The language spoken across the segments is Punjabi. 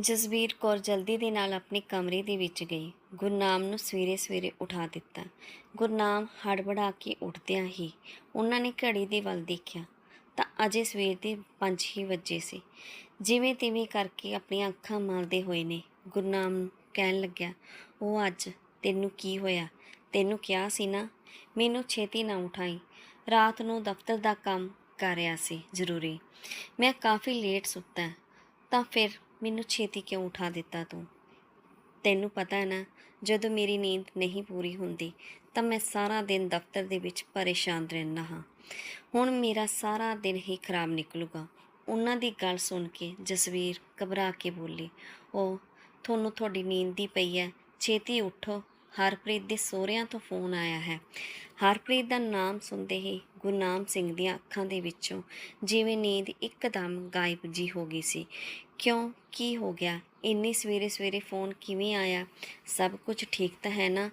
ਜਸਬੀਰ ਕੌਰ ਜਲਦੀ ਦੇ ਨਾਲ ਆਪਣੇ ਕਮਰੇ ਦੇ ਵਿੱਚ ਗਈ। ਗੁਰਨਾਮ ਨੂੰ ਸਵੇਰੇ ਸਵੇਰੇ ਉਠਾ ਦਿੱਤਾ। ਗੁਰਨਾਮ ਹੜਬੜਾ ਕੇ ਉੱਠਦਿਆਂ ਹੀ ਉਹਨਾਂ ਨੇ ਘੜੀ ਦੇ ਵੱਲ ਦੇਖਿਆ ਤਾਂ ਅਜੇ ਸਵੇਰ ਦੇ 5 ਹੀ ਵਜੇ ਸੀ। ਜਿਵੇਂ ਤਿਵੇਂ ਕਰਕੇ ਆਪਣੀਆਂ ਅੱਖਾਂ ਮਲਦੇ ਹੋਏ ਨੇ ਗੁਰਨਾਮ ਨੂੰ ਕਹਿਣ ਲੱਗਿਆ, ਉਹ ਅੱਜ ਤੈਨੂੰ ਕੀ ਹੋਇਆ? ਤੈਨੂੰ ਕਿਹਾ ਸੀ ਨਾ? ਮੈਨੂੰ ਛੇਤੀ ਨਾ ਉਠਾਈ। ਰਾਤ ਨੂੰ ਦਫ਼ਤਰ ਦਾ ਕੰਮ ਕਰ ਰਿਹਾ ਸੀ, ਜ਼ਰੂਰੀ। ਮੈਂ ਕਾਫੀ ਲੇਟ ਸੁੱਤਾ ਤਾਂ ਫਿਰ ਮੈਨੂੰ ਛੇਤੀ ਕਿਉਂ ਉਠਾ ਦਿੱਤਾ ਤੂੰ? ਤੈਨੂੰ ਪਤਾ ਹੈ ਨਾ, ਜਦੋਂ ਮੇਰੀ ਨੀਂਦ ਨਹੀਂ ਪੂਰੀ ਹੁੰਦੀ, ਤਾਂ ਮੈਂ ਸਾਰਾ ਦਿਨ ਦਫ਼ਤਰ ਦੇ ਵਿੱਚ ਪਰੇਸ਼ਾਨ ਰਹਿੰਦਾ ਹਾਂ। ਹੁਣ ਮੇਰਾ ਸਾਰਾ ਦਿਨ ਹੀ ਖਰਾਬ ਨਿਕਲੂਗਾ। ਉਹਨਾਂ ਦੀ ਗੱਲ ਸੁਣ ਕੇ ਜਸਵੀਰ ਘਬਰਾ ਕੇ ਬੋਲੀ ਉਹ ਤੁਹਾਨੂੰ ਤੁਹਾਡੀ ਨੀਂਦ ਦੀ ਪਈ ਹੈ। ਛੇਤੀ ਉੱਠੋ। ਹਰਪ੍ਰੀਤ ਦੇ ਸਹੁਰਿਆਂ ਤੋਂ ਫੋਨ ਆਇਆ ਹੈ। ਹਰਪ੍ਰੀਤ ਦਾ ਨਾਮ ਸੁਣਦੇ ਹੀ ਗੁਰਨਾਮ ਸਿੰਘ ਦੀਆਂ ਅੱਖਾਂ ਦੇ ਵਿੱਚੋਂ ਜਿਵੇਂ ਨੀਂਦ ਇੱਕਦਮ ਗਾਇਬ ਜੀ ਹੋ ਗਈ ਸੀ। ਕਿਉਂ? ਕੀ ਹੋ ਗਿਆ? ਇੰਨੀ ਸਵੇਰੇ ਸਵੇਰੇ ਫੋਨ ਕਿਵੇਂ ਆਇਆ? ਸਭ ਕੁਝ ਠੀਕ ਤਾਂ ਹੈ ਨਾ?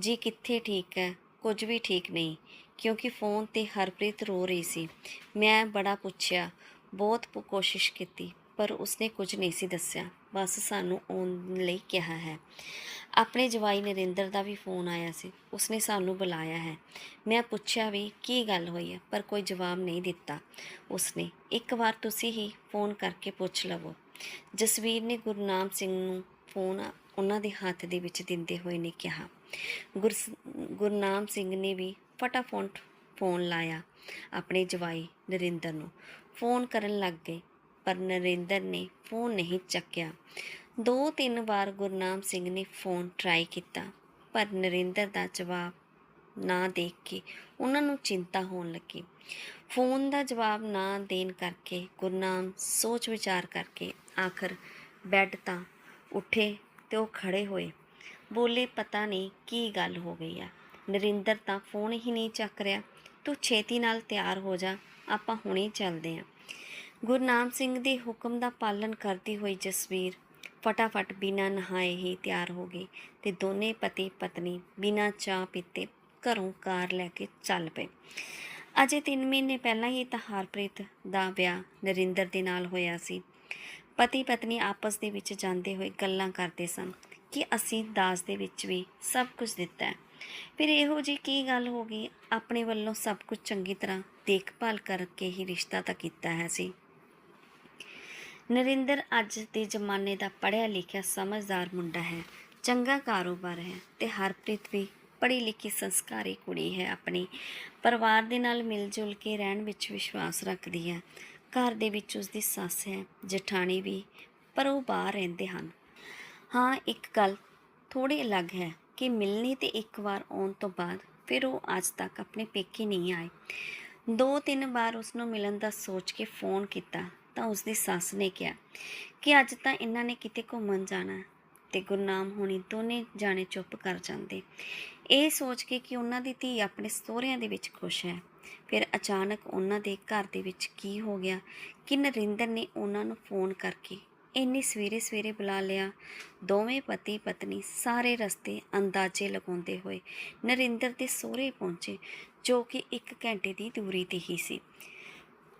ਜੀ ਕਿੱਥੇ ਠੀਕ ਹੈ? ਕੁਝ ਵੀ ਠੀਕ ਨਹੀਂ। ਕਿਉਂਕਿ ਫੋਨ ਤੇ ਹਰਪ੍ਰੀਤ ਰੋ ਰਹੀ ਸੀ। ਮੈਂ ਬੜਾ ਪੁੱਛਿਆ। ਬਹੁਤ ਕੋਸ਼ਿਸ਼ ਕੀਤੀ, ਪਰ ਉਸਨੇ ਕੁਝ ਨਹੀਂ ਸੀ ਦੱਸਿਆ। ਬਸ ਸਾਨੂੰ ਆਉਣ ਲਈ ਕਿਹਾ ਹੈ। ਆਪਣੇ ਜਵਾਈ ਨਰਿੰਦਰ ਦਾ ਵੀ ਫੋਨ ਆਇਆ ਸੀ। ਉਸਨੇ ਸਾਨੂੰ ਬੁਲਾਇਆ ਹੈ। ਮੈਂ ਪੁੱਛਿਆ ਵੀ ਕੀ ਗੱਲ ਹੋਈ ਹੈ, ਪਰ ਕੋਈ ਜਵਾਬ ਨਹੀਂ ਦਿੱਤਾ ਉਸਨੇ। ਇੱਕ ਵਾਰ ਤੁਸੀਂ ਹੀ ਫੋਨ ਕਰਕੇ ਪੁੱਛ ਲਵੋ। ਜਸਵੀਰ ਨੇ ਗੁਰਨਾਮ ਸਿੰਘ ਨੂੰ ਫੋਨ ਉਹਨਾਂ ਦੇ ਹੱਥ ਦੇ ਵਿੱਚ ਦਿੰਦੇ ਹੋਏ ਨੇ ਕਿਹਾ। ਗੁਰ ਗੁਰਨਾਮ ਸਿੰਘ ਨੇ ਵੀ ਫਟਾਫਟ ਫੋਨ ਲਾਇਆ ਆਪਣੇ ਜਵਾਈ ਨਰਿੰਦਰ ਨੂੰ। ਫੋਨ ਕਰਨ ਲੱਗ ਗਏ, ਪਰ ਨਰਿੰਦਰ ਨੇ ਫੋਨ ਨਹੀਂ ਚੱਕਿਆ। ਦੋ ਤਿੰਨ ਵਾਰ ਗੁਰਨਾਮ ਸਿੰਘ ਨੇ ਫੋਨ ਟਰਾਈ ਕੀਤਾ, ਪਰ ਨਰਿੰਦਰ ਦਾ ਜਵਾਬ ਨਾ ਦੇਖ ਕੇ ਉਹਨਾਂ ਨੂੰ ਚਿੰਤਾ ਹੋਣ ਲੱਗੀ। ਫੋਨ ਦਾ ਜਵਾਬ ਨਾ ਦੇਣ ਕਰਕੇ ਗੁਰਨਾਮ ਸੋਚ ਵਿਚਾਰ ਕਰਕੇ ਆਖਰ ਬੈੱਡ ਤਾਂ ਉੱਠੇ ਤੇ ਉਹ ਖੜੇ ਹੋਏ। ਬੋਲੇ, ਪਤਾ ਨਹੀਂ ਕੀ ਗੱਲ ਹੋ ਗਈ ਆ। ਨਰਿੰਦਰ ਤਾਂ ਫੋਨ ਹੀ ਨਹੀਂ ਚੱਕ ਰਿਹਾ। ਤੂੰ ਛੇਤੀ ਨਾਲ ਤਿਆਰ ਹੋ ਜਾ। ਆਪਾਂ ਹੁਣੇ ਚੱਲਦੇ ਆਂ। ਗੁਰਨਾਮ ਸਿੰਘ ਦੇ ਹੁਕਮ ਦਾ ਪਾਲਣ ਕਰਦੀ ਹੋਈ ਜਸਵੀਰ ਫਟਾਫਟ ਬਿਨਾਂ ਨਹਾਏ ਹੀ ਤਿਆਰ ਹੋ ਗਈ ਤੇ ਦੋਨੇ ਪਤੀ ਪਤਨੀ ਬਿਨਾਂ ਚਾਹ ਪੀਤੇ ਘਰੋਂ ਕਾਰ ਲੈ ਕੇ ਚੱਲ ਪਏ। ਅਜੇ 3 ਮਹੀਨੇ ਪਹਿਲਾਂ ਹੀ ਤਾਂ ਹਰਪ੍ਰੀਤ ਦਾ ਵਿਆਹ ਨਰਿੰਦਰ ਦੇ ਨਾਲ ਹੋਇਆ ਸੀ। ਪਤੀ ਪਤਨੀ ਆਪਸ ਦੇ ਵਿੱਚ ਜਾਂਦੇ ਹੋਏ ਗੱਲਾਂ ਕਰਦੇ ਸਨ ਕਿ ਅਸੀਂ ਦਾਜ ਦੇ ਵਿੱਚ ਵੀ ਸਭ ਕੁਝ ਦਿੱਤਾ ਹੈ। ਫਿਰ ਇਹੋ ਜੀ ਕੀ ਗੱਲ ਹੋ ਗਈ? ਆਪਣੇ ਵੱਲੋਂ ਸਭ ਕੁਝ ਚੰਗੀ ਤਰ੍ਹਾਂ ਦੇਖਭਾਲ ਕਰਕੇ ਹੀ ਰਿਸ਼ਤਾ ਤਾਂ ਕੀਤਾ ਹੈ ਸੀ। ਨਰਿੰਦਰ ਅੱਜ ਦੇ ਜ਼ਮਾਨੇ ਦਾ ਪੜ੍ਹਿਆ ਲਿਖਿਆ ਸਮਝਦਾਰ ਮੁੰਡਾ ਹੈ। ਚੰਗਾ ਕਾਰੋਬਾਰ ਹੈ ਤੇ ਹਰਪ੍ਰੀਤ ਵੀ ਪੜ੍ਹੀ ਲਿਖੀ ਸੰਸਕਾਰੀ ਕੁੜੀ ਹੈ। ਆਪਣੀ ਪਰਿਵਾਰ ਦੇ ਨਾਲ ਮਿਲ ਜੁਲ ਕੇ ਰਹਿਣ ਵਿੱਚ ਵਿਸ਼ਵਾਸ ਰੱਖਦੀ ਹੈ। ਘਰ ਦੇ ਵਿੱਚ ਉਸ ਦੀ ਸੱਸ ਹੈ, ਜਠਾਣੀ ਵੀ, ਪਰ ਉਹ ਬਾਹਰ ਰਹਿੰਦੇ ਹਨ। ਹਾਂ, ਇੱਕ ਗੱਲ ਥੋੜੀ ਅਲੱਗ ਹੈ ਕਿ ਮਿਲਣੀ ਤੇ ਇੱਕ ਵਾਰ ਆਉਣ ਤੋਂ ਬਾਅਦ ਫਿਰ ਉਹ ਅੱਜ ਤੱਕ ਆਪਣੇ ਪੇਕੇ ਨਹੀਂ ਆਏ। ਦੋ ਤਿੰਨ ਵਾਰ ਉਸ ਨੂੰ ਮਿਲਣ ਦਾ ਸੋਚ ਕੇ ਫੋਨ ਕੀਤਾ ਤਾਂ ਉਸ ਦੀ ਸੱਸ ਨੇ ਕਿਹਾ ਕਿ ਅੱਜ ਤਾਂ ਇਹਨਾਂ ਨੇ ਕਿਤੇ ਘੁੰਮਣ ਜਾਣਾ ਹੈ ਤੇ ਗੁਰਨਾਮ ਹੋਣੀ ਦੋਨੇ ਜਾਣੇ ਚੁੱਪ ਕਰ ਜਾਂਦੇ। ਇਹ ਸੋਚ ਕੇ ਕਿ ਉਹਨਾਂ ਦੀ ਧੀ ਆਪਣੇ ਸਹੁਰਿਆਂ ਦੇ ਵਿੱਚ ਖੁਸ਼ ਹੈ। ਫਿਰ ਅਚਾਨਕ ਉਹਨਾਂ ਦੇ ਘਰ ਦੇ ਵਿੱਚ ਕੀ ਹੋ ਗਿਆ? ਕਿ ਨਰਿੰਦਰ ਨੇ ਉਹਨਾਂ ਨੂੰ ਫੋਨ ਕਰਕੇ ਇੰਨੀ ਸਵੇਰੇ ਸਵੇਰੇ ਬੁਲਾ ਲਿਆ। ਦੋਵੇਂ ਪਤੀ ਪਤਨੀ ਸਾਰੇ ਰਸਤੇ ਅੰਦਾਜ਼ੇ ਲਗਾਉਂਦੇ ਹੋਏ ਨਰਿੰਦਰ ਦੇ ਸਹੁਰੇ ਪਹੁੰਚੇ, ਜੋ ਕਿ 1 ਘੰਟੇ ਦੀ ਦੂਰੀ ਤੇ ਹੀ ਸੀ।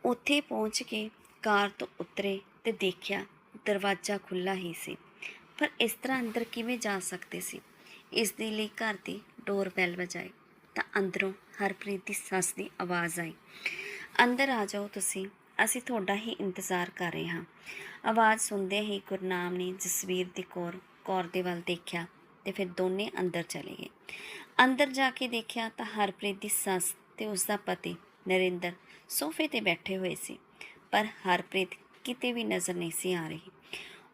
ਉੱਥੇ ਪਹੁੰਚ ਕੇ ਕਾਰ ਤੋਂ ਉਤਰੇ ਤੇ ਦੇਖਿਆ ਦਰਵਾਜ਼ਾ ਖੁੱਲਾ ਹੀ ਸੀ। ਪਰ ਇਸ ਤਰ੍ਹਾਂ ਅੰਦਰ ਕਿਵੇਂ ਜਾ ਸਕਦੇ ਸੀ? ਇਸ ਦੇ ਲਈ ਘਰ ਦੀ ਡੋਰ ਬੈਲ ਵਜਾਈ ਤਾਂ ਅੰਦਰੋਂ ਹਰਪ੍ਰੀਤ ਦੀ ਸੱਸ ਦੀ ਆਵਾਜ਼ ਆਈ। ਅੰਦਰ ਆ ਜਾਓ ਤੁਸੀਂ, ਅਸੀਂ ਤੁਹਾਡਾ ਹੀ ਇੰਤਜ਼ਾਰ ਕਰ ਰਹੇ ਹਾਂ। ਆਵਾਜ਼ ਸੁਣਦੇ ਹੀ ਗੁਰਨਾਮ ਨੇ ਜਸਵੀਰ ਦੀ ਕੌਰ ਕੌਰ ਦੇ ਵੱਲ ਦੇਖਿਆ ਤੇ ਫਿਰ ਦੋਨੇ ਅੰਦਰ ਚਲੇ ਗਏ। ਅੰਦਰ ਜਾ ਕੇ ਦੇਖਿਆ ਤਾਂ ਹਰਪ੍ਰੀਤ ਦੀ ਸੱਸ ਤੇ ਉਸ ਦਾ ਪਤੀ ਨਰਿੰਦਰ ਸੋਫੇ ਤੇ ਬੈਠੇ ਹੋਏ ਸੀ, ਪਰ ਹਰਪ੍ਰੀਤ ਕਿਤੇ ਵੀ ਨਜ਼ਰ ਨਹੀਂ ਸੀ ਆ ਰਹੀ।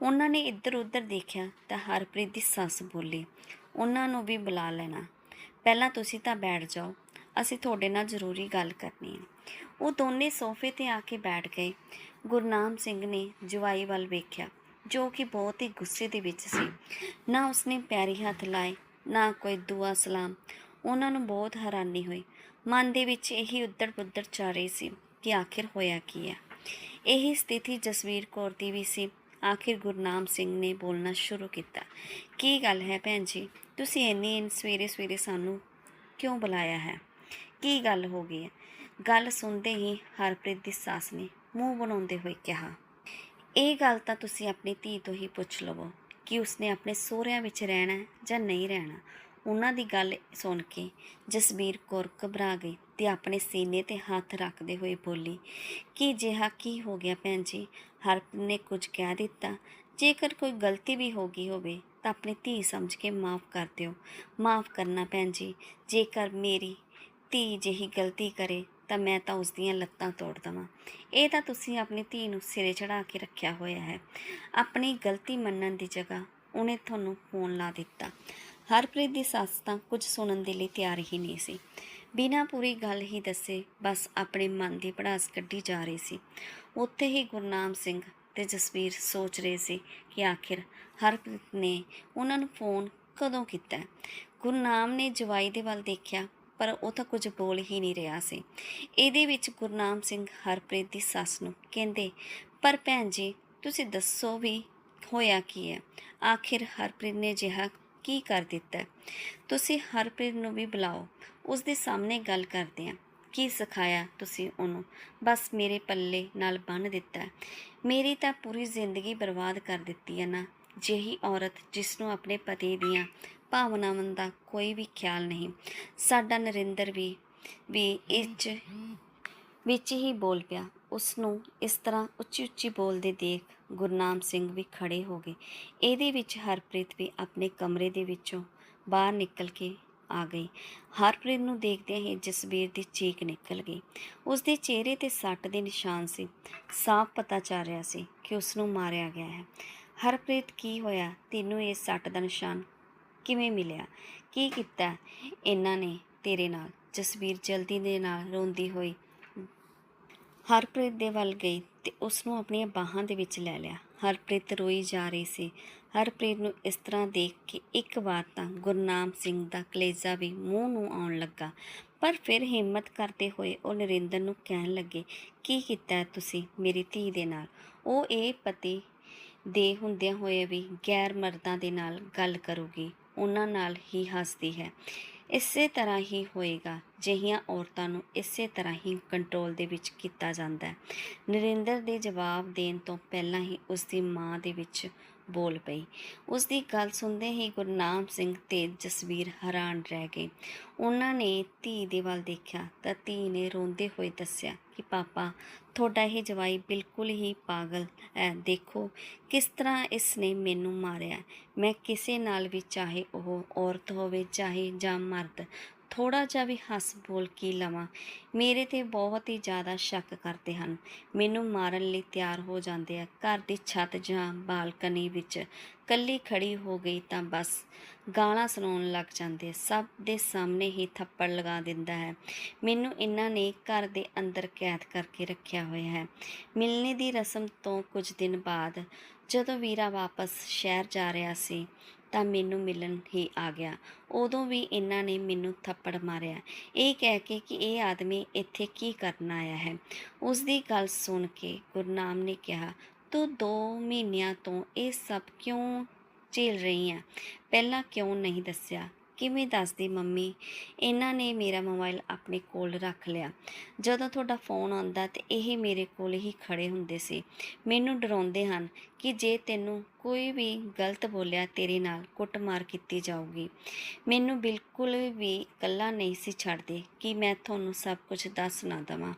ਉਹਨਾਂ ਨੇ ਇੱਧਰ ਉੱਧਰ ਦੇਖਿਆ ਤਾਂ ਹਰਪ੍ਰੀਤ ਦੀ ਸੱਸ ਬੋਲੀ, ਉਹਨਾਂ ਨੂੰ ਵੀ ਬੁਲਾ ਲੈਣਾ। ਪਹਿਲਾਂ ਤੁਸੀਂ ਤਾਂ ਬੈਠ ਜਾਓ, ਅਸੀਂ ਤੁਹਾਡੇ ਨਾਲ ਜ਼ਰੂਰੀ ਗੱਲ ਕਰਨੀ ਹੈ। ਉਹ ਦੋਨੇ ਸੋਫੇ ਤੇ ਆ ਕੇ ਬੈਠ ਗਏ। ਗੁਰਨਾਮ ਸਿੰਘ ਨੇ ਜਵਾਈ ਵੱਲ ਵੇਖਿਆ, ਜੋ ਕਿ ਬਹੁਤ ਹੀ ਗੁੱਸੇ ਦੇ ਵਿੱਚ ਸੀ। ਨਾ ਉਸਨੇ ਪੈਰੀ ਹੱਥ ਲਾਏ, ਨਾ ਕੋਈ ਦੁਆ ਸਲਾਮ। ਉਹਨਾਂ ਨੂੰ ਬਹੁਤ ਹੈਰਾਨੀ ਹੋਈ। ਮਨ ਦੇ ਵਿੱਚ ਇਹੀ ਉੱਧੜ ਪੁੱਧੜ ਚੱਲ ਰਹੀ ਸੀ ਕਿ ਆਖਿਰ ਹੋਇਆ ਕੀ ਹੈ। ਇਹੀ ਸਥਿਤੀ ਜਸਵੀਰ ਕੌਰ ਦੀ ਵੀ ਸੀ। ਆਖਿਰ ਗੁਰਨਾਮ ਸਿੰਘ ਨੇ ਬੋਲਣਾ ਸ਼ੁਰੂ ਕੀਤਾ। ਕੀ ਗੱਲ ਹੈ ਭੈਣ ਜੀ? ਤੁਸੀਂ ਇੰਨੀ ਸਵੇਰੇ ਸਵੇਰੇ ਸਾਨੂੰ ਕਿਉਂ ਬੁਲਾਇਆ ਹੈ? ਕੀ ਗੱਲ ਹੋ ਗਈ ਹੈ? ਗੱਲ ਸੁਣਦੇ ਹੀ ਹਰਪ੍ਰੀਤ ਦੀ ਸੱਸ ਨੇ ਮੂੰਹ ਬਣਾਉਂਦੇ ਹੋਏ ਕਿਹਾ, ਇਹ ਗੱਲ ਤਾਂ ਤੁਸੀਂ ਆਪਣੀ ਧੀ ਤੋਂ ਹੀ ਪੁੱਛ ਲਵੋ ਕਿ ਉਸਨੇ ਆਪਣੇ ਸਹੁਰਿਆਂ ਵਿੱਚ ਰਹਿਣਾ ਜਾਂ ਨਹੀਂ ਰਹਿਣਾ। ਉਹਨਾਂ ਦੀ ਗੱਲ ਸੁਣ ਕੇ ਜਸਬੀਰ ਕੌਰ ਘਬਰਾ ਗਈ ਤੇ ਆਪਣੇ ਸੀਨੇ ਤੇ ਹੱਥ ਰੱਖਦੇ ਹੋਏ ਬੋਲੀ, ਕਿ ਜਿਹਾ ਕੀ ਹੋ ਗਿਆ ਭੈਣ ਜੀ? ਹਰਪ੍ਰੀਤ ਨੇ ਕੁਝ ਕਹਿ ਦਿੱਤਾ ਜੇਕਰ ਕੋਈ ਗਲਤੀ ਵੀ ਹੋ ਗਈ ਹੋਵੇ, ਤਾਂ ਆਪਣੀ ਧੀ ਸਮਝ ਕੇ ਮਾਫ ਕਰ ਦਿਓ। ਮਾਫ ਕਰਨਾ ਭੈਣ ਜੀ, ਜੇਕਰ ਮੇਰੀ ਧੀ ਜਿਹੀ ਗਲਤੀ ਕਰੇ, ਤਾਂ ਮੈਂ ਤਾਂ ਉਸ ਦੀਆਂ ਲੱਤਾਂ ਤੋੜ ਦਵਾਂ। ਇਹ ਤਾਂ ਤੁਸੀਂ ਆਪਣੀ ਧੀ ਨੂੰ ਸਿਰੇ ਚੜਾ ਕੇ ਰੱਖਿਆ ਹੋਇਆ ਹੈ। ਆਪਣੀ ਗਲਤੀ ਮੰਨਣ ਦੀ ਜਗ੍ਹਾ ਉਹਨੇ ਤੁਹਾਨੂੰ ਫੋਨ ਲਾ ਦਿੱਤਾ। ਹਰਪ੍ਰੀਤ ਦੀ ਸੱਸ ਤਾਂ ਕੁਝ ਸੁਣਨ ਦੇ ਲਈ ਤਿਆਰ ਹੀ ਨਹੀਂ ਸੀ। ਬਿਨਾਂ ਪੂਰੀ ਗੱਲ ਹੀ ਦੱਸੇ ਬਸ ਆਪਣੇ ਮਨ ਦੀ ਪੜਾਸ ਕੱਢੀ ਜਾ ਰਹੀ ਸੀ। ਉੱਥੇ ਹੀ ਗੁਰਨਾਮ ਸਿੰਘ ਤੇ ਜਸਵੀਰ ਸੋਚ ਰਹੇ ਸੀ ਕਿ ਆਖਿਰ ਹਰਪ੍ਰੀਤ ਨੇ ਉਹਨਾਂ ਨੂੰ ਫੋਨ ਕਦੋਂ ਕੀਤਾ? ਗੁਰਨਾਮ ਨੇ ਜਵਾਈ ਦੇ ਵੱਲ ਦੇਖਿਆ, ਪਰ ਉਹ ਤਾਂ ਕੁਝ ਬੋਲ ਹੀ ਨਹੀਂ ਰਿਹਾ ਸੀ। ਇਹਦੇ ਵਿੱਚ ਗੁਰਨਾਮ ਸਿੰਘ ਹਰਪ੍ਰੀਤ ਦੀ ਸੱਸ ਨੂੰ ਕਹਿੰਦੇ, ਪਰ ਭੈਣ ਜੀ, ਤੁਸੀਂ ਦੱਸੋ ਵੀ ਹੋਇਆ ਕੀ ਹੈ? ਆਖਿਰ ਹਰਪ੍ਰੀਤ ਨੇ ਜਿਹਾ ਕੀ ਕਰ ਦਿੱਤਾ? ਤੁਸੀਂ ਹਰਪ੍ਰੀਤ ਨੂੰ ਵੀ ਬੁਲਾਓ ਉਸ ਦੇ ਸਾਹਮਣੇ ਗੱਲ ਕਰਦੇ ਹਾਂ। ਕੀ ਸਿਖਾਇਆ ਤੁਸੀਂ ਉਹਨੂੰ? ਬਸ ਮੇਰੇ ਪੱਲੇ ਨਾਲ ਬੰਨ ਦਿੱਤਾ। ਮੇਰੀ ਤਾਂ ਪੂਰੀ ਜ਼ਿੰਦਗੀ ਬਰਬਾਦ ਕਰ ਦਿੱਤੀ ਹੈ ਨਾ। ਜਿਹੀ ਔਰਤ ਜਿਸ ਨੂੰ ਆਪਣੇ ਪਤੀ ਦੀਆਂ ਭਾਵਨਾਵਾਂ ਦਾ ਕੋਈ ਵੀ ਖਿਆਲ ਨਹੀਂ। ਸਾਡਾ ਨਰਿੰਦਰ ਵੀ ਵੀ ਇੱਚ, ਵਿੱਚ ਹੀ ਬੋਲ ਪਿਆ। ਉਸ ਨੂੰ ਇਸ ਤਰ੍ਹਾਂ ਉੱਚੀ ਉੱਚੀ ਬੋਲਦੇ ਦੇਖ ਗੁਰਨਾਮ ਸਿੰਘ ਵੀ ਖੜੇ ਹੋ ਗਏ। ਇਹਦੇ ਵਿੱਚ ਹਰਪ੍ਰੀਤ ਵੀ ਆਪਣੇ ਕਮਰੇ ਦੇ ਵਿੱਚੋਂ ਬਾਹਰ ਨਿਕਲ ਕੇ ਆ ਗਈ। ਹਰਪ੍ਰੀਤ ਨੂੰ ਦੇਖਦਿਆਂ ਹੀ ਜਸਬੀਰ ਦੀ ਚੀਕ ਨਿਕਲ ਗਈ। ਉਸ ਦੇ ਚਿਹਰੇ ਤੇ ਸੱਟ ਦੇ ਨਿਸ਼ਾਨ ਸੀ। ਸਾਫ਼ ਪਤਾ ਚੱਲ ਰਿਹਾ ਸੀ ਕਿ ਉਸ ਨੂੰ ਮਾਰਿਆ ਗਿਆ ਹੈ। ਹਰਪ੍ਰੀਤ, ਕੀ ਹੋਇਆ? ਤੈਨੂੰ ਇਹ ਸੱਟ ਦਾ ਨਿਸ਼ਾਨ ਕਿਵੇਂ ਮਿਲਿਆ? ਕੀ ਕੀਤਾ ਇਹਨਾਂ ਨੇ ਤੇਰੇ ਨਾਲ? ਜਸਬੀਰ ਜਲਦੀ ਦੇ ਨਾਲ ਰੋਂਦੀ ਹੋਈ ਹਰਪ੍ਰੀਤ ਦੇ ਵੱਲ ਗਈ ਤੇ ਉਸ ਨੂੰ ਆਪਣੀਆਂ ਬਾਹਾਂ ਦੇ ਵਿੱਚ ਲੈ ਲਿਆ। ਹਰਪ੍ਰੀਤ ਰੋਈ ਜਾ ਰਹੀ ਸੀ। ਹਰਪ੍ਰੀਤ ਨੂੰ ਇਸ ਤਰ੍ਹਾਂ ਦੇਖ ਕੇ ਇੱਕ ਵਾਰ ਤਾਂ ਗੁਰਨਾਮ ਸਿੰਘ ਦਾ ਕਲੇਜਾ ਵੀ ਮੂੰਹ ਨੂੰ ਆਉਣ ਲੱਗਾ। ਪਰ ਫਿਰ ਹਿੰਮਤ ਕਰਦੇ ਹੋਏ ਉਹ ਨਰਿੰਦਰ ਨੂੰ ਕਹਿਣ ਲੱਗੇ, ਕੀ ਕੀਤਾ ਤੁਸੀਂ ਮੇਰੀ ਧੀ ਦੇ ਨਾਲ? ਉਹ ਇਹ ਪਤੀ ਦੇ ਹੁੰਦਿਆਂ ਹੋਏ ਵੀ ਗੈਰ ਮਰਦਾਂ ਦੇ ਨਾਲ ਗੱਲ ਕਰੂਗੀ। ਉਹਨਾਂ ਨਾਲ ਹੀ ਹੱਸਦੀ ਹੈ। ਇਸੇ ਤਰ੍ਹਾਂ ਹੀ ਹੋਏਗਾ, ਜਿਹੀਆਂ ਔਰਤਾਂ ਨੂੰ ਇਸੇ ਤਰ੍ਹਾਂ ਹੀ ਕੰਟਰੋਲ ਦੇ ਵਿੱਚ ਕੀਤਾ ਜਾਂਦਾ ਹੈ। ਨਰਿੰਦਰ ਦੇ ਜਵਾਬ ਦੇਣ ਤੋਂ ਪਹਿਲਾਂ ਹੀ ਉਸ ਦੀ ਮਾਂ ਦੇ ਵਿੱਚ ਬੋਲ ਪਈ। ਉਸ ਦੀ ਗੱਲ ਸੁਣਦੇ ਹੀ ਗੁਰਨਾਮ ਸਿੰਘ ਤੇ ਜਸਵੀਰ ਹੈਰਾਨ ਰਹਿ ਗਏ। ਉਹਨਾਂ ਨੇ ਧੀ ਦੇ ਵੱਲ ਦੇਖਿਆ ਤਾਂ ਧੀ ਨੇ ਰੋਂਦੇ ਹੋਏ ਦੱਸਿਆ ਕਿ ਪਾਪਾ, ਤੁਹਾਡਾ ਇਹ ਜਵਾਈ ਬਿਲਕੁਲ ਹੀ ਪਾਗਲ ਹੈ। ਦੇਖੋ, ਕਿਸ ਤਰ੍ਹਾਂ ਇਸ ਨੇ ਮੈਨੂੰ ਮਾਰਿਆ। ਮੈਂ ਕਿਸੇ ਨਾਲ ਵੀ ਚਾਹੇ ਉਹ ਔਰਤ ਹੋਵੇ ਚਾਹੇ ਜਾਂ ਮਰਦ ਥੋੜਾ ਜਿਹਾ ਵੀ ਹੱਸ ਬੋਲ ਕੀ ਲਵਾਂ। ਮੇਰੇ ਤੇ ਬਹੁਤ ਹੀ ਜ਼ਿਆਦਾ ਸ਼ੱਕ ਕਰਦੇ ਹਨ। ਮੈਨੂੰ ਮਾਰਨ ਲਈ ਤਿਆਰ ਹੋ ਜਾਂਦੇ ਆ, ਘਰ ਦੀ ਛੱਤ ਜਾਂ ਬਾਲਕਨੀ ਵਿੱਚ। ਕੱਲੀ ਖੜੀ ਹੋ ਗਈ ਤਾਂ ਬਸ। ਗਾਲਾਂ ਸੁਣਾਉਣ ਲੱਗ ਜਾਂਦੇ ਸਭ ਦੇ ਸਾਹਮਣੇ ਹੀ ਥੱਪੜ ਲਗਾ ਦਿੰਦਾ ਹੈ। ਮੈਨੂੰ ਇਹਨਾਂ ਨੇ ਘਰ ਦੇ ਅੰਦਰ ਕੈਦ ਕਰਕੇ ਰੱਖਿਆ ਹੋਇਆ ਹੈ। ਮਿਲਣੇ ਦੀ ਰਸਮ ਤੋਂ ਕੁਝ ਦਿਨ ਬਾਅਦ ਜਦੋਂ ਵੀਰਾ ਵਾਪਸ ਸ਼ਹਿਰ ਜਾ ਰਿਹਾ ਸੀ ਤਾਂ ਮੈਨੂੰ ਮਿਲਣ ਹੀ ਆ ਗਿਆ। ਉਦੋਂ ਵੀ ਇਹਨਾਂ ਨੇ ਮੈਨੂੰ ਥੱਪੜ ਮਾਰਿਆ। ਇਹ ਕਹਿ ਕੇ ਕਿ ਇਹ ਆਦਮੀ ਇੱਥੇ ਕੀ ਕਰਨ ਆਇਆ ਹੈ। ਉਸ ਦੀ ਗੱਲ ਸੁਣ ਕੇ ਗੁਰਨਾਮ ਨੇ ਕਿਹਾ, ਤੂੰ 2 ਮਹੀਨਿਆਂ ਤੋਂ ਇਹ ਸਭ ਕਿਉਂ ਝੇਲ ਰਹੀ ਹੈ ਪਹਿਲਾਂ ਕਿਉਂ ਨਹੀਂ ਦੱਸਿਆ? ਕਿਵੇਂ ਦੱਸਦੀ ਮੰਮੀ? ਇਹਨਾਂ ਨੇ ਮੇਰਾ ਮੋਬਾਈਲ ਆਪਣੇ ਕੋਲ ਰੱਖ ਲਿਆ। ਜਦੋਂ ਤੁਹਾਡਾ ਫੋਨ ਆਉਂਦਾ ਤੇ ਇਹ ਮੇਰੇ ਕੋਲ ਹੀ ਖੜੇ ਹੁੰਦੇ ਸੀ। ਮੈਨੂੰ ਡਰਾਉਂਦੇ ਹਨ ਕਿ ਜੇ ਤੈਨੂੰ ਕੋਈ ਵੀ ਗਲਤ ਬੋਲਿਆ ਤੇਰੇ ਨਾਲ ਕੁੱਟਮਾਰ ਕੀਤੀ ਜਾਊਗੀ। ਮੈਨੂੰ ਬਿਲਕੁਲ ਵੀ ਇਕੱਲਾ ਨਹੀਂ ਸੀ ਛੱਡਦੇ ਕਿ ਮੈਂ ਤੁਹਾਨੂੰ ਸਭ ਕੁਝ ਦੱਸ ਨਾ ਦਵਾਂ।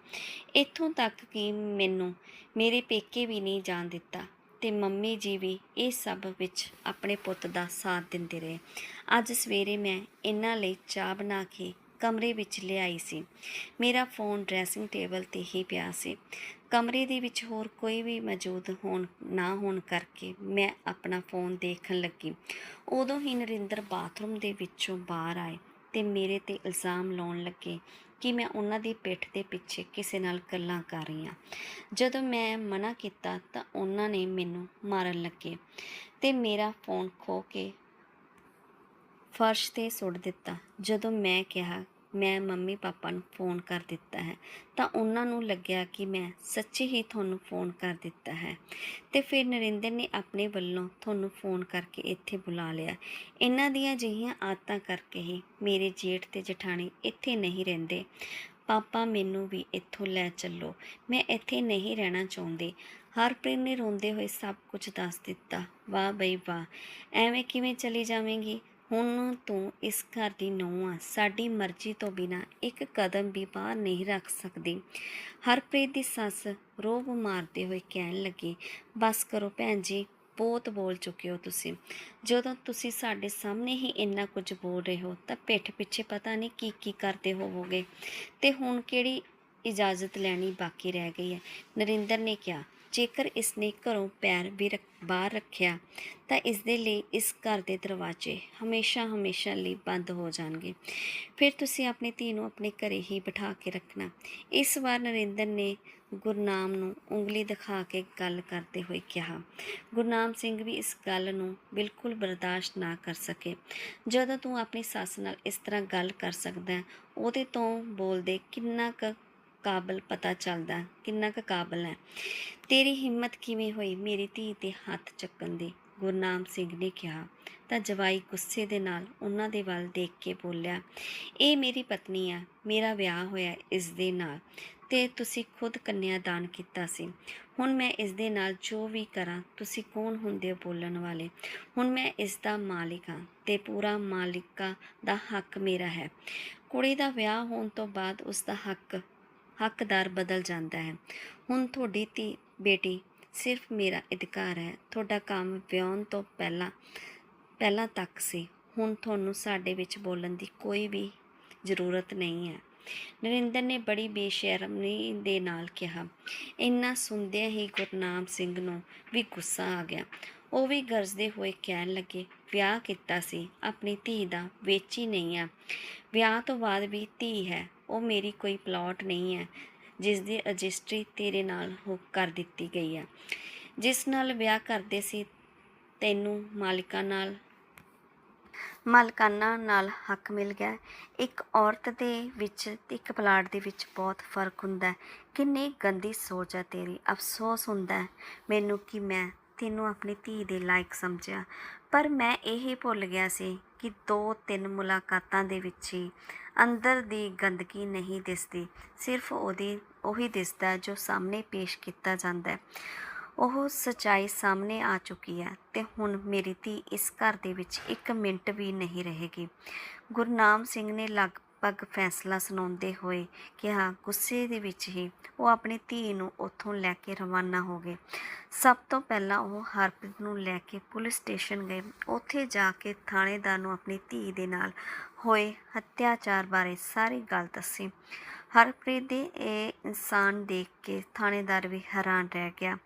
ਇੱਥੋਂ ਤੱਕ ਕਿ ਮੈਨੂੰ ਮੇਰੇ ਪੇਕੇ ਵੀ ਨਹੀਂ ਜਾਣ ਦਿੱਤਾ। ਅਤੇ ਮੰਮੀ ਜੀ ਵੀ ਇਹ ਸਭ ਵਿੱਚ ਆਪਣੇ ਪੁੱਤ ਦਾ ਸਾਥ ਦਿੰਦੇ ਰਹੇ। ਅੱਜ ਸਵੇਰੇ ਮੈਂ ਇਹਨਾਂ ਲਈ ਚਾਹ ਬਣਾ ਕੇ ਕਮਰੇ ਵਿੱਚ ਲਿਆਈ ਸੀ। ਮੇਰਾ ਫੋਨ ਡਰੈਸਿੰਗ ਟੇਬਲ ਤੇ ਹੀ ਪਿਆ ਸੀ। ਕਮਰੇ ਦੇ ਵਿੱਚ ਹੋਰ ਕੋਈ ਵੀ ਮੌਜੂਦ ਹੋਣ ਨਾ ਹੋਣ ਕਰਕੇ ਮੈਂ ਆਪਣਾ ਫੋਨ ਦੇਖਣ ਲੱਗੀ। ਉਦੋਂ ਹੀ ਨਰਿੰਦਰ ਬਾਥਰੂਮ ਦੇ ਵਿੱਚੋਂ ਬਾਹਰ ਆਏ ਤੇ ਮੇਰੇ ਤੇ ਇਲਜ਼ਾਮ ਲਾਉਣ ਲੱਗੇ ਕਿ ਮੈਂ ਉਹਨਾਂ ਦੀ ਪਿੱਠ ਦੇ ਪਿੱਛੇ ਕਿਸੇ ਨਾਲ ਗੱਲਾਂ ਕਰ ਰਹੀ ਹਾਂ। ਜਦੋਂ ਮੈਂ ਮਨਾ ਕੀਤਾ ਤਾਂ ਉਹਨਾਂ ਨੇ ਮੈਨੂੰ ਮਾਰਨ ਲੱਗੇ ਤੇ ਮੇਰਾ ਫੋਨ ਖੋ ਕੇ ਫਰਸ਼ ਤੇ ਸੁੱਟ ਦਿੱਤਾ। ਜਦੋਂ ਮੈਂ ਕਿਹਾ ਮੈਂ ਮੰਮੀ ਪਾਪਾ ਨੂੰ ਫੋਨ ਕਰ ਦਿੱਤਾ ਹੈ। ਤਾਂ ਉਹਨਾਂ ਨੂੰ ਲੱਗਿਆ ਕਿ ਮੈਂ ਸੱਚੀ ਹੀ ਤੁਹਾਨੂੰ ਫੋਨ ਕਰ ਦਿੱਤਾ ਹੈ। ਤੇ ਫਿਰ ਨਰਿੰਦਰ ਨੇ ਆਪਣੇ ਵੱਲੋਂ ਤੁਹਾਨੂੰ ਫੋਨ ਕਰਕੇ ਇੱਥੇ ਬੁਲਾ ਲਿਆ। ਇਹਨਾਂ ਦੀਆਂ ਜਿਹੀਆਂ ਆਦਤਾਂ ਕਰਕੇ ਹੀ ਮੇਰੇ ਜੇਠ ਤੇ ਜਠਾਣੀ ਇੱਥੇ ਨਹੀਂ ਰਹਿੰਦੇ। ਪਾਪਾ ਮੈਨੂੰ ਵੀ ਇੱਥੋਂ ਲੈ ਚੱਲੋ। ਮੈਂ ਇੱਥੇ ਨਹੀਂ ਰਹਿਣਾ ਚਾਹੁੰਦੀ। ਹਰਪ੍ਰੀਤ ਨੇ ਰੋਂਦੇ ਹੋਏ ਸਭ ਕੁਝ ਦੱਸ ਦਿੱਤਾ। ਵਾਹ ਬਈ ਵਾਹ। ਐਵੇਂ ਕਿਵੇਂ ਚਲੀ ਜਾਵੇਂਗੀ? ਹੁਣ ਤੂੰ ਇਸ ਘਰ ਦੀ ਨੂੰਹ ਆ। ਸਾਡੀ ਮਰਜ਼ੀ ਤੋਂ ਬਿਨਾ ਇੱਕ ਕਦਮ ਵੀ ਬਾਹਰ ਨਹੀਂ ਰੱਖ ਸਕਦੀ। ਹਰਪ੍ਰੀਤ ਦੀ ਸੱਸ ਰੋਬ ਮਾਰਦੇ ਹੋਏ ਕਹਿਣ ਲੱਗੀ, ਬਸ ਕਰੋ ਭੈਣ ਜੀ, ਬਹੁਤ ਬੋਲ ਚੁੱਕੇ ਹੋ ਤੁਸੀਂ। ਜਦੋਂ ਤੁਸੀਂ ਸਾਡੇ ਸਾਹਮਣੇ ਹੀ ਇੰਨਾ ਕੁਝ ਬੋਲ ਰਹੇ ਹੋ, ਤਾਂ ਪਿੱਠ ਪਿੱਛੇ ਪਤਾ ਨਹੀਂ ਕੀ ਕੀ ਕਰਦੇ ਹੋਵੋਗੇ। ਤੇ ਹੁਣ ਕਿਹੜੀ ਇਜਾਜ਼ਤ ਲੈਣੀ ਬਾਕੀ ਰਹਿ ਗਈ ਹੈ? ਨਰਿੰਦਰ ਨੇ ਕਿਹਾ ਜੇਕਰ ਇਸ ਨੇ ਘਰੋਂ ਪੈਰ ਵੀ ਰੱਖ- ਬਾਹਰ ਰੱਖਿਆ, ਤਾਂ ਇਸ ਦੇ ਲਈ ਇਸ ਘਰ ਦੇ ਦਰਵਾਜ਼ੇ ਹਮੇਸ਼ਾ ਹਮੇਸ਼ਾ ਲਈ ਬੰਦ ਹੋ ਜਾਣਗੇ। ਫਿਰ ਤੁਸੀਂ ਆਪਣੀ ਧੀ ਨੂੰ ਆਪਣੇ ਘਰੇ ਹੀ ਬਿਠਾ ਕੇ ਰੱਖਣਾ। ਇਸ ਵਾਰ ਨਰਿੰਦਰ ਨੇ ਗੁਰਨਾਮ ਨੂੰ ਉਂਗਲੀ ਦਿਖਾ ਕੇ ਗੱਲ ਕਰਦੇ ਹੋਏ ਕਿਹਾ, ਗੁਰਨਾਮ ਸਿੰਘ ਵੀ ਇਸ ਗੱਲ ਨੂੰ ਬਿਲਕੁਲ ਬਰਦਾਸ਼ਤ ਨਾ ਕਰ ਸਕੇ। ਜਦੋਂ ਤੂੰ ਆਪਣੀ ਸੱਸ ਨਾਲ ਇਸ ਤਰ੍ਹਾਂ ਗੱਲ ਕਰ ਸਕਦਾ ਉਹਦੇ ਤੋਂ ਬੋਲਦੇ ਕਿੰਨਾ ਕੁ ਕਾਬਲ ਪਤਾ ਚੱਲਦਾ ਕਿੰਨਾ ਕੁ ਕਾਬਲ ਹੈ। ਤੇਰੀ ਹਿੰਮਤ ਕਿਵੇਂ ਹੋਈ ਮੇਰੀ ਧੀ ਤੇ ਹੱਥ ਚੱਕਣ ਦੀ? ਗੁਰਨਾਮ ਸਿੰਘ ਨੇ ਕਿਹਾ, ਤਾਂ ਜਵਾਈ ਗੁੱਸੇ ਦੇ ਨਾਲ ਉਹਨਾਂ ਦੇ ਵੱਲ ਦੇਖ ਕੇ ਬੋਲਿਆ, ਇਹ ਮੇਰੀ ਪਤਨੀ ਆ, ਮੇਰਾ ਵਿਆਹ ਹੋਇਆ ਇਸ ਦੇ ਨਾਲ ਤੇ ਤੁਸੀਂ ਖੁਦ ਕੰਨਿਆ ਦਾਨ ਕੀਤਾ ਸੀ। ਹੁਣ ਮੈਂ ਇਸ ਦੇ ਨਾਲ ਜੋ ਵੀ ਕਰਾਂ, ਤੁਸੀਂ ਕੌਣ ਹੁੰਦੇ ਹੋ ਬੋਲਣ ਵਾਲੇ? ਹੁਣ ਮੈਂ ਇਸ ਦਾ ਮਾਲਿਕ ਹਾਂ ਤੇ ਪੂਰਾ ਮਾਲਿਕਾ ਦਾ ਹੱਕ ਮੇਰਾ ਹੈ। ਕੁੜੀ ਦਾ ਵਿਆਹ ਹੋਣ ਤੋਂ ਬਾਅਦ ਉਸ ਦਾ ਹੱਕ ਹੱਕਦਾਰ ਬਦਲ ਜਾਂਦਾ ਹੈ। ਹੁਣ ਤੁਹਾਡੀ ਧੀ, ਬੇਟੀ ਸਿਰਫ ਮੇਰਾ ਅਧਿਕਾਰ ਹੈ। ਤੁਹਾਡਾ ਕੰਮ ਵਿਆਹਣ ਤੋਂ ਪਹਿਲਾਂ ਪਹਿਲਾਂ ਤੱਕ ਸੀ। ਹੁਣ ਤੁਹਾਨੂੰ ਸਾਡੇ ਵਿੱਚ ਬੋਲਣ ਦੀ ਕੋਈ ਵੀ ਜ਼ਰੂਰਤ ਨਹੀਂ ਹੈ। ਨਰਿੰਦਰ ਨੇ ਬੜੀ ਬੇਸ਼ਰਮੀ ਦੇ ਨਾਲ ਕਿਹਾ। ਇੰਨਾ ਸੁਣਦਿਆਂ ਹੀ ਗੁਰਨਾਮ ਸਿੰਘ ਨੂੰ ਵੀ ਗੁੱਸਾ ਆ ਗਿਆ। ਉਹ ਵੀ ਗਰਜਦੇ ਹੋਏ ਕਹਿਣ ਲੱਗੇ, ਵਿਆਹ ਕੀਤਾ ਸੀ, ਆਪਣੀ ਧੀ ਦਾ ਵੇਚੀ ਨਹੀਂ ਆ। ਵਿਆਹ ਤੋਂ ਬਾਅਦ ਵੀ ਧੀ ਹੈ, ਉਹ ਮੇਰੀ ਕੋਈ ਪਲਾਟ ਨਹੀਂ ਹੈ ਜਿਸ ਦੀ ਰਜਿਸਟਰੀ ਤੇਰੇ ਨਾਲ ਹੋ ਕਰ ਦਿੱਤੀ ਗਈ ਹੈ ਜਿਸ ਨਾਲ ਵਿਆਹ ਕਰਦੇ ਸੀ, ਤੈਨੂੰ ਮਾਲਿਕਾਂ ਨਾਲ, ਮਾਲਕਾਨਾ ਨਾਲ ਹੱਕ ਮਿਲ ਗਿਆ। ਇੱਕ ਔਰਤ ਦੇ ਵਿੱਚ ਤੇ ਇੱਕ ਪਲਾਟ ਦੇ ਵਿੱਚ ਬਹੁਤ ਫ਼ਰਕ ਹੁੰਦਾ ਹੈ। ਕਿੰਨੀ ਗੰਦੀ ਸੋਚ ਹੈ ਤੇਰੀ। ਅਫਸੋਸ ਹੁੰਦਾ ਮੈਨੂੰ ਕਿ ਮੈਂ ਤੈਨੂੰ ਆਪਣੀ ਧੀ ਦੇ ਲਾਇਕ ਸਮਝਿਆ। ਪਰ ਮੈਂ ਇਹ ਭੁੱਲ ਗਿਆ ਸੀ ਕਿ ਦੋ ਤਿੰਨ ਮੁਲਾਕਾਤਾਂ ਦੇ ਵਿੱਚ ਹੀ ਅੰਦਰ ਦੀ ਗੰਦਗੀ ਨਹੀਂ ਦਿਸਦੀ, ਸਿਰਫ ਉਹਦੀ, ਉਹੀ ਦਿਸਦਾ ਜੋ ਸਾਹਮਣੇ ਪੇਸ਼ ਕੀਤਾ ਜਾਂਦਾ ਹੈ। ਉਹ ਸਚਾਈ ਸਾਹਮਣੇ ਆ ਚੁੱਕੀ ਹੈ ਤੇ ਹੁਣ ਮੇਰੀ ਧੀ ਇਸ ਘਰ ਦੇ ਵਿੱਚ ਇੱਕ ਮਿੰਟ ਵੀ ਨਹੀਂ ਰਹੇਗੀ। ਗੁਰਨਾਮ ਸਿੰਘ ਨੇ ਪੱਗ ਫੈਸਲਾ ਸੁਣਾਉਂਦੇ ਹੋਏ ਕਿਹਾ, ਗੁੱਸੇ ਦੇ ਵਿੱਚ ਹੀ ਉਹ ਆਪਣੀ ਧੀ ਨੂੰ ਉੱਥੋਂ ਲੈ ਕੇ ਰਵਾਨਾ ਹੋ ਗਏ। ਸਭ ਤੋਂ ਪਹਿਲਾਂ ਉਹ ਹਰਪ੍ਰੀਤ ਨੂੰ ਲੈ ਕੇ ਪੁਲਿਸ ਸਟੇਸ਼ਨ ਗਏ। ਉੱਥੇ ਜਾ ਕੇ ਥਾਣੇਦਾਰ ਨੂੰ ਆਪਣੀ ਧੀ ਦੇ ਨਾਲ ਹੋਏ ਹੱਤਿਆਚਾਰ ਬਾਰੇ ਸਾਰੀ ਗੱਲ ਦੱਸੀ। ਹਰਪ੍ਰੀਤ ਦੇ ਇਹ ਇਨਸਾਨ ਦੇਖ ਕੇ ਥਾਣੇਦਾਰ ਵੀ ਹੈਰਾਨ ਰਹਿ ਗਿਆ।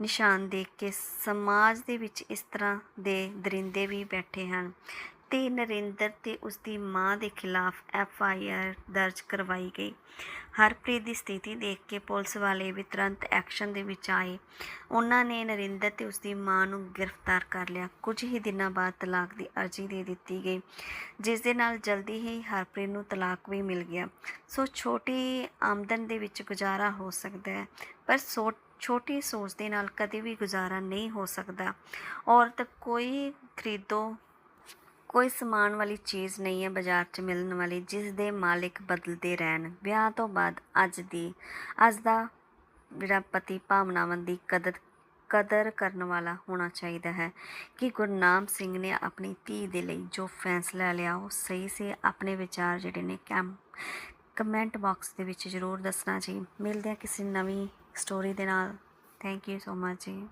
ਨਿਸ਼ਾਨ ਦੇਖ ਕੇ ਸਮਾਜ ਦੇ ਵਿੱਚ ਇਸ ਤਰ੍ਹਾਂ ਦੇ ਦਰਿੰਦੇ ਵੀ ਬੈਠੇ ਹਨ। ਤੇ ਨਰਿੰਦਰ ਤੇ ਉਸ ਦੀ ਮਾਂ ਦੇ ਖਿਲਾਫ ਐਫ ਆਈ ਆਰ ਦਰਜ ਕਰਵਾਈ ਗਈ। ਹਰਪ੍ਰੀਤ ਦੀ ਸਥਿਤੀ ਦੇਖ ਕੇ ਪੁਲਿਸ ਵਾਲੇ ਵੀ ਤੁਰੰਤ ਐਕਸ਼ਨ ਦੇ ਵਿੱਚ ਆਏ। ਉਹਨਾਂ ਨੇ ਨਰਿੰਦਰ ਤੇ ਉਸ ਦੀ ਮਾਂ ਨੂੰ ਗ੍ਰਿਫਤਾਰ ਕਰ ਲਿਆ। ਕੁਝ ਹੀ ਦਿਨਾਂ ਬਾਅਦ ਤਲਾਕ ਦੀ ਅਰਜ਼ੀ ਦੇ ਦਿੱਤੀ ਗਈ, ਜਿਸ ਦੇ ਨਾਲ ਜਲਦੀ ਹੀ ਹਰਪ੍ਰੀਤ ਨੂੰ ਤਲਾਕ ਵੀ ਮਿਲ ਗਿਆ। ਸੋ ਛੋਟੀ ਆਮਦਨ ਦੇ ਵਿੱਚ ਗੁਜ਼ਾਰਾ ਹੋ ਸਕਦਾ ਹੈ, ਪਰ ਸੋ, ਛੋਟੀ ਸੋਚ ਦੇ ਨਾਲ ਕਦੇ ਵੀ ਗੁਜ਼ਾਰਾ ਨਹੀਂ ਹੋ ਸਕਦਾ। ਔਰਤ ਕੋਈ ਖਰੀਦੋ ਕੋਈ ਸਮਾਨ ਵਾਲੀ ਚੀਜ਼ ਨਹੀਂ ਹੈ ਬਾਜ਼ਾਰ 'ਚ ਮਿਲਣ ਵਾਲੀ, ਜਿਸ ਦੇ ਮਾਲਿਕ ਬਦਲਦੇ ਰਹਿਣ। ਵਿਆਹ ਤੋਂ ਬਾਅਦ ਅੱਜ ਦੀ, ਅੱਜ ਦਾ ਜਿਹੜਾ ਪਤੀ ਭਾਵਨਾਵਾਂ ਦੀ ਕਦਰ ਕਦਰ ਕਰਨ ਵਾਲਾ ਹੋਣਾ ਚਾਹੀਦਾ ਹੈ ਕਿ ਗੁਰਨਾਮ ਸਿੰਘ ਨੇ ਆਪਣੀ ਧੀ ਦੇ ਲਈ ਜੋ ਫੈਸਲਾ ਲਿਆ, ਉਹ ਸਹੀ ਸੀ। ਆਪਣੇ ਵਿਚਾਰ ਜਿਹੜੇ ਨੇ ਕੈਮ ਕਮੈਂਟ ਬਾਕਸ ਦੇ ਵਿੱਚ ਜ਼ਰੂਰ ਦੱਸਣਾ ਜੀ। ਮਿਲਦੇ ਹਾਂ ਕਿਸੇ ਨਵੀਂ ਸਟੋਰੀ ਦੇ ਨਾਲ। ਥੈਂਕ ਯੂ ਸੋ ਮਚ ਜੀ।